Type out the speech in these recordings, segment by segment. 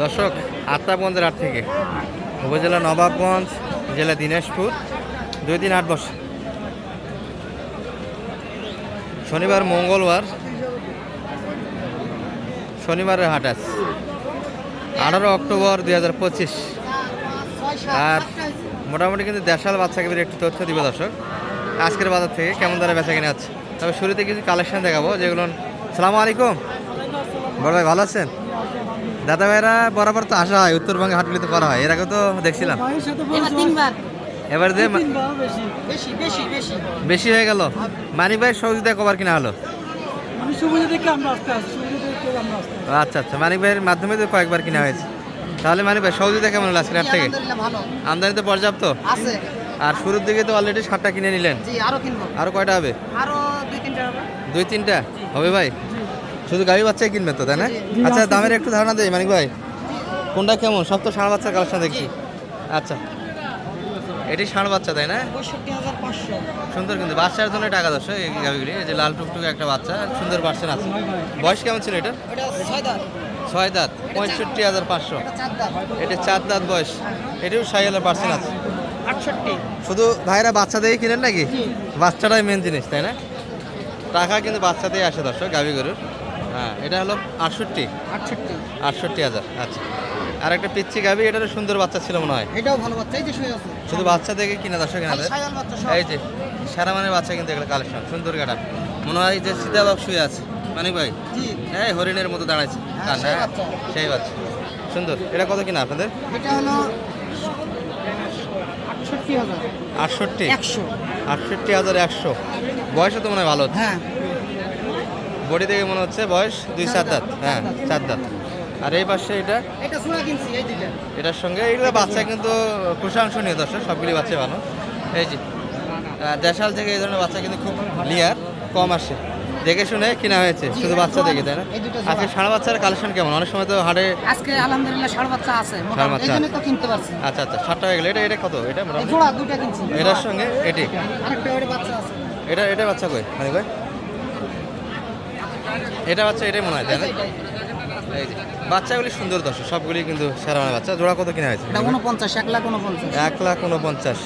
দর্শক আত্মাগঞ্জের হাট থেকে। উপজেলা নবাবগঞ্জ, জেলা দিনাজপুর, দুই দিন আট বছর শনিবার, মঙ্গলবার, শনিবারের হাট আছে আঠারো অক্টোবর দুই হাজার পঁচিশ। আর মোটামুটি কিন্তু দেশাল বাচ্চাকে একটু তথ্য দিবে দর্শক। আজকের বাজার থেকে কেমন দ্বারা বেচা কিনে আছে তবে শুরুতে কিছু কালেকশন দেখাবো, যেগুলো সালাম আলাইকুম। বড় ভাই, ভালো আছেন? দাদা ভাইরা বরাবর তো আসা হয় উত্তরবঙ্গে হাটগুলিতে করা হয়। এর আগে তো দেখছিলাম। এবার তিনবার। যে বেশি। বেশি বেশি বেশি। হয়ে গেল। মানি ভাই সহযোগিতা কবার কিনা হলো? আচ্ছা আচ্ছা। মানিক ভাইয়ের মাধ্যমে তো কয়েকবার কিনা হয়েছে। তাহলে মানিক ভাই সহযোগিতা কেমন হলো আজকের হাট থেকে? আমদানি তো পর্যাপ্ত? আর শুরুর দিকে তো অলরেডি সাতটা কিনে নিলেন। জি আরও কয়টা হবে? আরও দুই তিনটা হবে। দুই তিনটা? হবে ভাই? শুধু গাড়ি বাচ্চাই কিনবে তো তাই না? আচ্ছা দামের একটু ধারণা দেই মানিক ভাই। কোনটা কেমন? সব তো ষাঁড় বাচ্চার কালেকশন দেখছি। আচ্ছা। এটি ষাঁড় বাচ্চা তাই না? সুন্দর কিন্তু। বাচ্চার জন্য টাকা দশ এই গাভিগুলি। এই যে লাল টুকটুক একটা বাচ্চা সুন্দর পার্সেন্ট আছে। বয়স কেমন ছিল এটা ছয় দাঁত। ছয় পঁয়ষট্টি হাজার পাঁচশো। এটা চার দাঁত। বয়স। এটিও ষাট হাজার পার্সেন্ট আছে। আটষট্টি। শুধু ভাইরা বাচ্চা দিয়ে কিনেন নাকি। বাচ্চাটাই মেন জিনিস তাই না? টাকা কিন্তু বাচ্চাতেই আসে দর্শক গাভি গরুর। হ্যাঁ এটা হলো আটষট্টি। আটষট্টি। আটষট্টি হাজার আচ্ছা। আর একটা পিচ্ছি গাভি এটারও সুন্দর বাচ্চা ছিল মনে হয়। এটাও ভালো বাচ্চা এই যে শুয়ে আছে। শুধু বাচ্চা দেখে কিনা দর্শক সব। এই যে সারা মানে বাচ্চা কিন্তু এগুলো কালেকশন সুন্দর গাটা। মনে হয় যে সীতাবাগ শুয়ে আছে মানে ভাই? জি। হ্যাঁ হরিণের মতো দাঁড়াইছে হ্যাঁ, সেই হ্যাঁ, বাচ্চা। সেই বাচ্চা। সুন্দর এটা কত কিনা আপনাদের? এটা হলো আটষট্টি হাজার। আটষট্টি? একশো। আটষট্টি হাজার একশো। বয়সও তো মনে হয় ভালো হ্যাঁ। বডি দেখে মনে হচ্ছে বয়স দুই চার দাঁত। হ্যাঁ চার দাঁত। আর এই পাশে এটা? এটা চূড়া কিনছি এই দুইটা। এটার সঙ্গে এইগুলো বাচ্চা কিন্তু প্রশংসনীয় দর্শক সবগুলি বাচ্চা ভালো। এই যে দেশাল থেকে এই ধরনের বাচ্চা কিন্তু খুব ক্লিয়ার কম আসে। দেখে শুনে কিনা হয়েছে শুধু বাচ্চা দেখে তাই না। আজকে সাড়ে বাচ্চার কালেকশন কেমন? অনেক সময় তো হাটে আজকে আলহামদুলিল্লাহ ষাড় বাচ্চা আছে মোটামুটি বাচ্চা তো কিনতে পারছি। আচ্ছা আচ্ছা ষাটটা হয়ে গেলে। এটা এটা কত? এটা মোটামুটি এটার সঙ্গে এটি? আরেকটা বাচ্চা আছে। এটা এটা বাচ্চা কই? মানে কই এটা বাচ্চা এটাই মনে হয় তাই না? এই যে বাচ্চাগুলি সুন্দর দর্শক সবগুলি কিন্তু সেরা মানে বাচ্চা। জোড়া কত কিনা হয়েছে? এটা উনপঞ্চাশ এক লাখ উনপঞ্চাশ এক লাখ উনপঞ্চাশ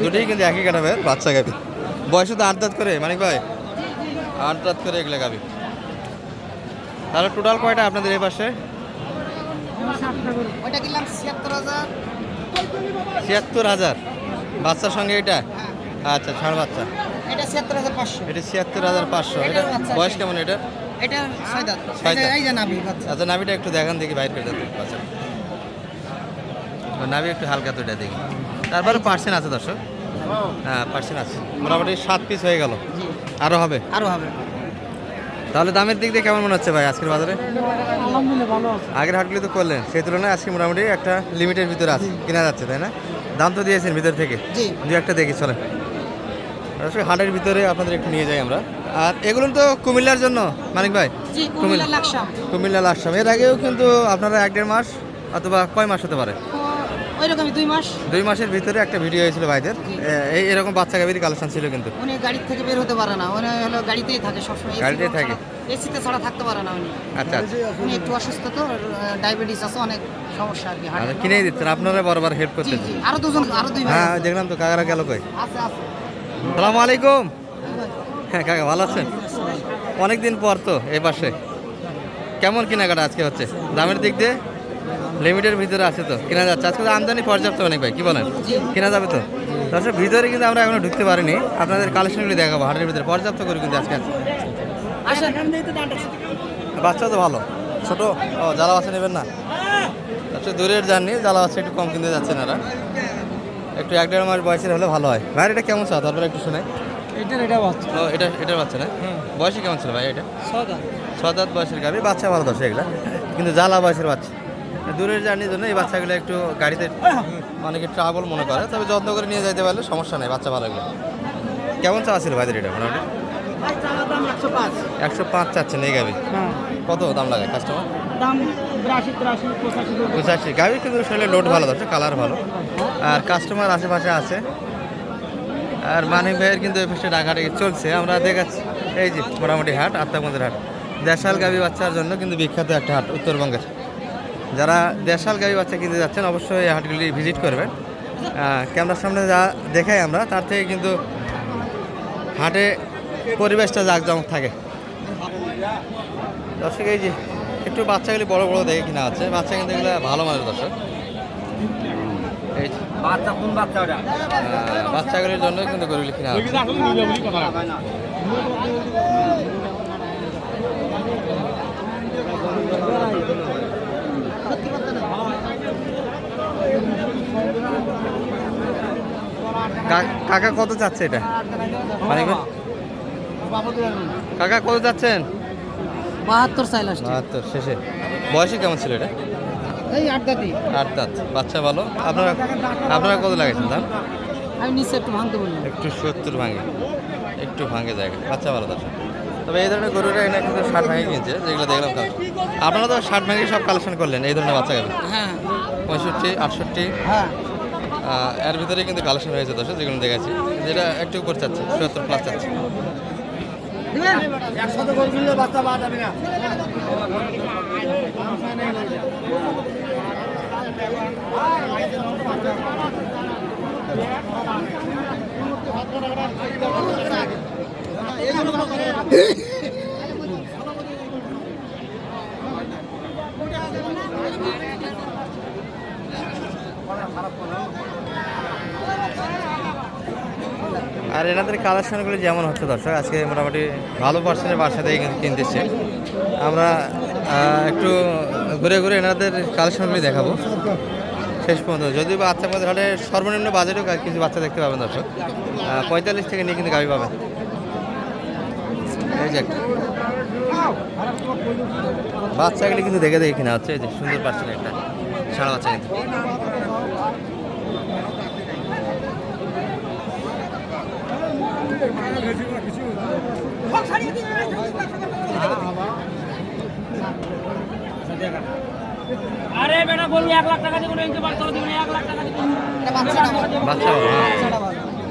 দুটোই কিন্তু একই কাটাবে বাচ্চা গাবি। বয়সে তো আট দাঁত করে মানিক ভাই? আট দাঁত করে এগুলো গাবি। তাহলে টোটাল কয়টা আপনাদের এই পাশে? ছিয়াত্তর হাজার। বাচ্চার সঙ্গে এটা? হ্যাঁ। আচ্ছা ছাড় বাচ্চা। এটা ছিয়াত্তর হাজার পাঁচশো। এটা ছিয়াত্তর হাজার পাঁচশো। এটা বয়স কেমন এটা? এটা ছয় দাঁত এই যে- আচ্ছা নাভিটা একটু দেখান দেখি বাইর করে দেন। বাচ্চা নাভি একটু হালকা তো এটা দেখি। তারপরে পার্সেন্ট আছে দর্শক? হ্যাঁ পার্সেন্ট আছে। মোটামুটি সাত পিস হয়ে গেল। আরও হবে? আরও হবে। তাহলে দামের দিক দিয়ে কেমন মনে হচ্ছে ভাই আজকের বাজারে? আলহামদুলিল্লাহ ভালো আছে। আগের হাটগুলি তো করলেন সেই তুলনায় আজকে মোটামুটি একটা লিমিটের ভিতরে আছে কেনা যাচ্ছে তাই না? দাম তো দিয়েছেন ভিতর থেকে। জি। দু একটা দেখি চলে আসলে হাটের ভিতরে আপনাদের একটু নিয়ে যাই আমরা। আর এগুলো তো কুমিল্লার জন্য মানিক ভাই? কুমিল্লা। লাকসাম। এর আগেও কিন্তু আপনারা এক দেড় মাস অথবা কয় মাস হতে পারে? ওই রকমই দুই মাস। দুই মাসের ভিতরে একটা ভিডিও হয়েছিল ভাইদের। এই এরকম বাচ্চা গাভীর কালেকশন ছিল কিন্তু। উনি গাড়ি থেকে বের হতে পারে না। উনি হলো গাড়িতেই থাকে সবসময়। গাড়িতেই থাকে। এসিতে ছাড়া থাকতে পারে না উনি। আচ্ছা আচ্ছা। উনি একটু অসুস্থ তো ডায়াবেটিস আছে অনেক সমস্যা আর কি আচ্ছা কিনেই দিচ্ছেন। আপনারা বরাবর হেল্প জি করতেছেন আরও দুজন আরও দুই ভাই হ্যাঁ দেখলাম তো কাকারা গেল কই? আছে আছে। সালামু আলাইকুম। হ্যাঁ কাকা ভালো আছেন? অনেক দিন পর তো এই পাশে। কেমন কেনাকাটা আজকে হচ্ছে? দামের দিক দিয়ে? লিমিটের ভিতরে আছে তো কেনা যাচ্ছে। আজকে তো আমদানি পর্যাপ্ত অনেক ভাই কী বলেন? কেনা যাবে তো? দর্শক ভিতরে কিন্তু আমরা এখনও ঢুকতে পারিনি। আপনাদের কালেকশনগুলি দেখাবো হাটের ভিতরে পর্যাপ্ত করে কিন্তু আজকে আছে। বাচ্চা তো ভালো। ছোট? ও জ্বালা বাচ্চা নেবেন না? আচ্ছা দূরের জার্নি জ্বালা বাচ্চা একটু কম কিনতে যাচ্ছেন এরা। একটু এক দেড় মাস বয়সের হলে ভালো হয়। ভাই এটা কেমন চা? তারপরে একটু শুনে। এটার এটা বাচ্চা। ও এটা এটার বাচ্চা না? বয়সে কেমন ছিল ভাই এটা? ছয়টা ছ দাঁত বয়সের গাড়ি বাচ্চা ভালো দশ এগুলা। কিন্তু জ্বালা বয়সের বাচ্চা। দূরের জার্নির জন্য এই বাচ্চাগুলো একটু গাড়িতে অনেকে ট্রাভেল মনে করে তবে যত্ন করে নিয়ে যেতে পারলে সমস্যা নেই বাচ্চা ভালো এগুলো। কেমন চা ছিল ভাইদের এটা মোটামুটি? একশো পাঁচ। চাচ্ছেন এই গাবি হ্যাঁ। কত দাম লাগে কাস্টমার পঁচাশি গাবি কিন্তু শরীরে লোড ভালো ধরছে কালার ভালো। আর কাস্টমার আশেপাশে আছে আর মানিক ভাইয়ের কিন্তু এই পাশে চলছে। আমরা দেখাচ্ছি। এই যে মোটামুটি হাট আত্মাগঞ্জের হাট। দেশাল গাবি বাচ্চার জন্য কিন্তু বিখ্যাত একটা হাট উত্তরবঙ্গের। যারা দেশাল গাড়ি বাচ্চা কিনতে যাচ্ছেন, অবশ্যই এই হাটগুলি ভিজিট করবেন। ক্যামেরার সামনে যা দেখাই আমরা, তার থেকে কিন্তু হাটে পরিবেশটা জাঁকজমক থাকে। দর্শক, এই যে একটু বাচ্চাগুলি বড় বড় দেখে কিনা আছে। বাচ্চা কিন্তু এগুলো ভালো মানুষ দর্শক। এই বাচ্চা কোন বাচ্চা ওটা? বাচ্চাগুলির জন্য কিন্তু গরুগুলি কিনা কাকা কত যাচ্ছে এটা? কাকা কত যাচ্ছেন বাহাত্তর চাই লাস্ট বাহাত্তর শেষে। বয়সে কেমন ছিল এটা? এই আট দাঁতি আট দাঁত। বাচ্চা ভালো? আপনারা আপনারা কত লাগাইছেন দাম? আমি নিচে একটু ভাঙতে বললাম একটু সত্তর ভাঙে। একটু ভাঙে জায়গা বাচ্চা ভালো দর্শক। তবে এই ধরনের গরুরা এনে কিন্তু ষাট ভাঙে কিনছে যেগুলো দেখলাম কালেকশন আপনারা তো ষাট ভাঙে সব কালেকশন করলেন এই ধরনের বাচ্চা গেল। হ্যাঁ। পঁয়ষট্টি আটষট্টি। হ্যাঁ। এর ভিতরে কিন্তু কালেকশন হয়েছে দর্শক যেগুলো দেখাচ্ছি। যেটা একটু উপর চাচ্ছে সত্তর প্লাস চাচ্ছে। একসাথে বাচ্চা পাওয়া যাবে না। আর এনাদের কালেকশনগুলো যেমন হচ্ছে দর্শক, আজকে মোটামুটি ভালো পার্সেন্টের বাসা থেকে কিনতেছে। আমরা একটু ঘুরে ঘুরে এনাদের কালেকশনগুলি দেখাবো। শেষ পর্যন্ত। যদি বাচ্চা মধ্যে হলে সর্বনিম্ন বাজেটও কা- কিছু বাচ্চা দেখতে পাবেন দর্শক। পঁয়তাল্লিশ থেকে নিয়ে কিন্তু গাড়ি পাবেন। এই যে। বাচ্চাগুলি কিন্তু দেখে দেখে কিনা হচ্ছে যে সুন্দর পার্সেন্ট একটা, সারা বাচ্চা কিন্তু। আরে বেটা বলবি এক লাখ টাকা দিয়ে কোনো নিতে পারতো দিবেন এক লাখ টাকা এটা বাচ্চাটা ভালো বাচ্চা। ভালো হ্যাঁ।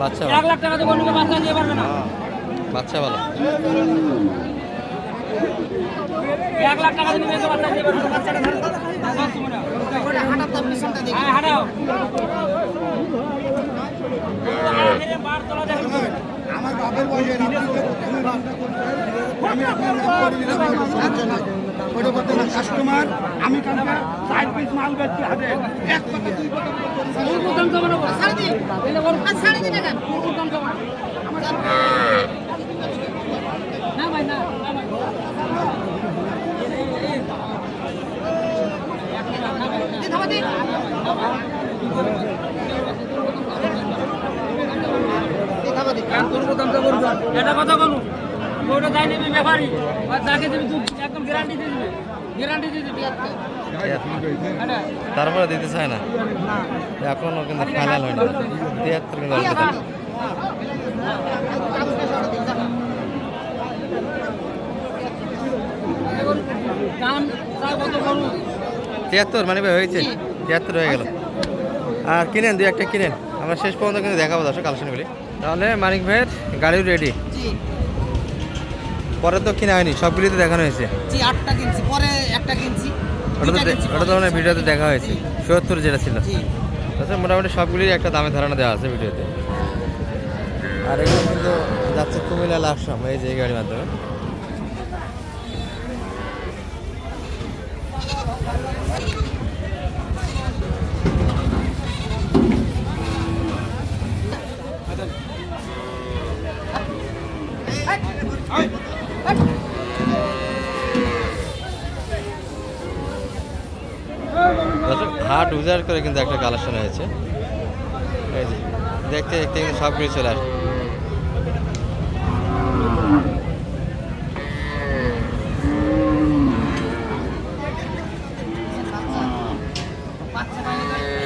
বাচ্চা এক লাখ টাকা দিয়ে কোনো বাচ্চা দিয়ে পারবে না। বাচ্চা ভালো এক লাখ টাকা দিয়ে নিতে বাচ্চা দিয়ে পারবে না। বাচ্চাটা ধরো। হাঁটার তার পিছনটা দেখি হ্যাঁ হাঁটাও। আরে বার তলা দেখো আমার বাপের বয়সে আমি আপনার সমস্যা নাই ওটা করতে না কাস্টমার আমি কালকে চার পিস মাল বেচছি হাতে। এক পাতা দুই পাতা দাম জমা সাড়ে দিন সাড়ে দিন টাকা। দাম জমা না। ভাই না না ভাই। দিন থামা দিন দিন থামা দিন এটা কথা বলুন। ওটা নিবি ব্যাপারী আর যাকে দিবি একদম গ্যারান্টি দিয়ে দিবি। গ্যারান্টি দিয়ে দিবি তারপরে দিতে চায় না? এখনও কিন্তু ফাইনাল হয়নি। তিয়াত্তর কিন্তু তিয়াত্তর মানে ভাই হয়েছে। তিয়াত্তর হয়ে গেল। আর কিনেন দুই একটা কিনেন। আমরা শেষ পর্যন্ত কিন্তু দেখাবো দর্শক কালেকশনগুলি তাহলে মানিক ভাইয়ের গাড়ি রেডি পরে তো কিনা হয়নি সবগুলি তো দেখানো হয়েছে। জি আটটা কিনছি পরে একটা কিনছি ওটা তো ওটা মানে ভিডিওতে দেখা হয়েছে সত্তর যেটা ছিল। জি। আচ্ছা মোটামুটি সবগুলির একটা দামে ধারণা দেওয়া আছে ভিডিওতে। আর এগুলো কিন্তু যাচ্ছে কুমিল্লা লাকসাম এই যে এই গাড়ির মাধ্যমে। দর্শক, হাট উজাড় করে কিন্তু একটা কালেকশন হয়েছে। দেখতে দেখতে কিন্তু সবগুলি চলে আসে।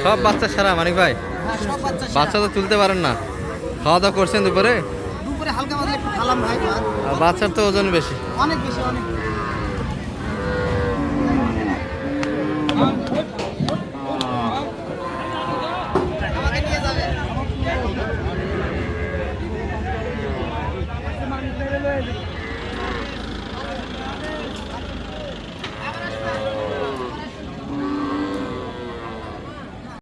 সব বাচ্চা সারা মানিক ভাই। হ্যাঁ বাচ্চা তো তুলতে পারেন না। খাওয়া দাওয়া করছেন দুপুরে? হালকা মাঝে খালাম ভাই আর বাচ্চার তো ওজন বেশি। অনেক বেশি অনেক।